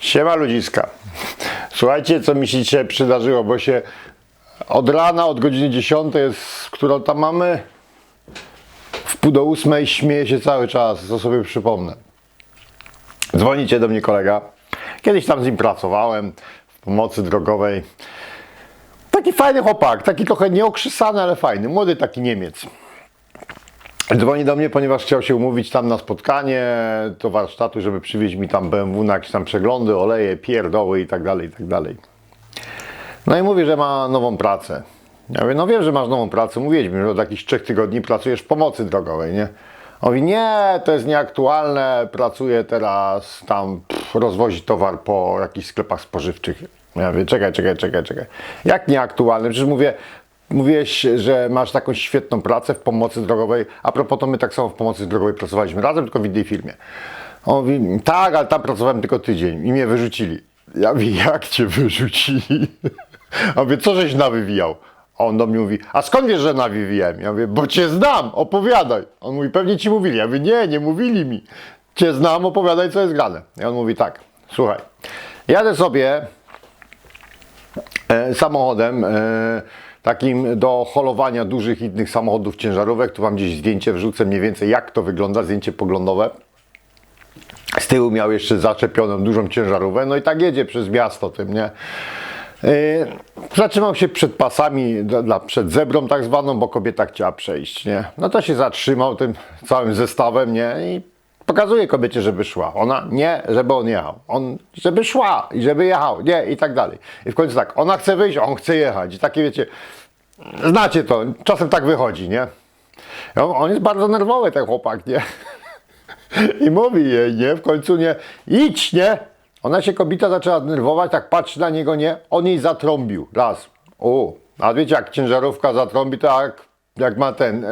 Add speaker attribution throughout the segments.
Speaker 1: Siema ludziska. Słuchajcie, co mi się dzisiaj przydarzyło, bo się od rana, od godziny 10, jest, którą tam mamy, w pół do ósmej śmieję się cały czas, co sobie przypomnę. Dzwonicie do mnie kolega. Kiedyś tam z nim pracowałem w pomocy drogowej. Taki fajny chłopak, taki trochę nieokrzysany, ale fajny, młody taki Niemiec. Dzwoni do mnie, ponieważ chciał się umówić tam na spotkanie do warsztatu, żeby przywieźć mi tam BMW na jakieś tam przeglądy, oleje, pierdoły i tak dalej, i tak dalej. No i mówi, że ma nową pracę. Ja mówię, no wiem, że masz nową pracę, mówiłeś mi, że od jakichś trzech tygodni pracujesz w pomocy drogowej, nie? On mówi, nie, to jest nieaktualne, pracuję teraz tam, pff, rozwozi towar po jakichś sklepach spożywczych. Ja mówię, czekaj, czekaj, czekaj, czekaj. Jak nieaktualne? Przecież mówię, mówiłeś, że masz taką świetną pracę w pomocy drogowej. A propos, to my tak samo w pomocy drogowej pracowaliśmy razem, tylko w innej firmie. On mówi, tak, ale tam pracowałem tylko tydzień i mnie wyrzucili. Ja mówię, jak cię wyrzucili? A mówię, co żeś nawywijał? A on do mnie mówi, a skąd wiesz, że nawywijałem? Ja mówię, bo cię znam, opowiadaj. On mówi, pewnie ci mówili. Ja mówię, nie, nie mówili mi. Cię znam, opowiadaj, co jest grane. I on mówi tak, słuchaj, jadę sobie e, samochodem e, takim do holowania dużych innych samochodów ciężarówek. Tu mam gdzieś zdjęcie, wrzucę mniej więcej jak to wygląda, zdjęcie poglądowe. Z tyłu miał jeszcze zaczepioną dużą ciężarówkę, no i tak jedzie przez miasto tym, nie? Yy, Zatrzymał się przed pasami, przed zebrą tak zwaną, bo kobieta chciała przejść, nie? No to się zatrzymał tym całym zestawem, nie? I pokazuje kobiecie, żeby szła. Ona nie, żeby on jechał. On, żeby szła i żeby jechał, nie? I tak dalej. I w końcu tak, ona chce wyjść, on chce jechać. I takie wiecie, znacie to, czasem tak wychodzi, nie? On, on jest bardzo nerwowy, ten chłopak, nie? I mówi jej, nie? W końcu nie, idź, nie? Ona się kobieta zaczęła denerwować, tak patrzy na niego, nie? On jej zatrąbił, raz. O, a wiecie, jak ciężarówka zatrąbi, to jak, ma ten, e,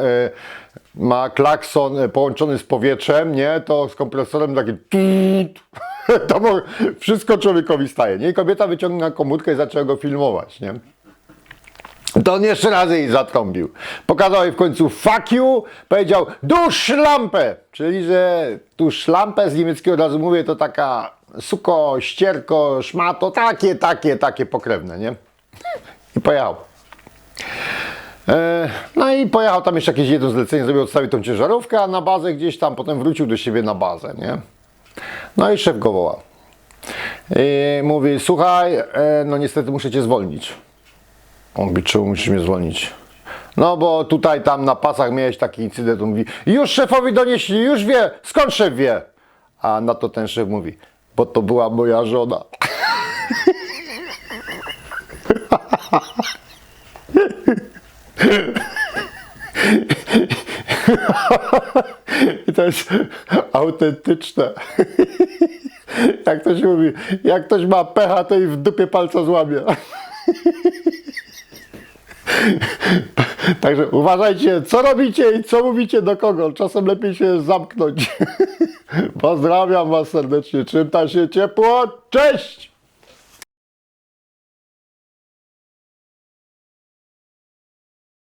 Speaker 1: ma klakson e, połączony z powietrzem, nie? To z kompresorem taki tut, to wszystko człowiekowi staje, nie? I kobieta wyciągnęła komórkę i zaczęła go filmować, nie? To on jeszcze raz jej zatrąbił. Pokazał jej w końcu fuck you, powiedział dusz lampę, czyli że dusz lampę z niemieckiego od razu mówię, to taka suko, ścierko, szmato, takie, takie, takie pokrewne, nie? I pojechał. E, No i pojechał tam jeszcze jakieś jedno zlecenie, sobie odstawił tą ciężarówkę, a na bazę gdzieś tam, potem wrócił do siebie na bazę, nie? No i szef go woła. I mówi, słuchaj, e, no niestety muszę cię zwolnić. On mówi, czemu musisz mnie zwolnić? No bo tutaj tam na pasach miałeś taki incydent, on mówi, już szefowi donieśli, już wie, skąd szef wie? A na to ten szef mówi, bo to była moja żona. I to jest autentyczne. Jak to się mówi, jak ktoś ma pecha, to i w dupie palca złamie. Także uważajcie, co robicie i co mówicie do kogo. Czasem lepiej się zamknąć. Pozdrawiam Was serdecznie. Czym tam się ciepło? Cześć!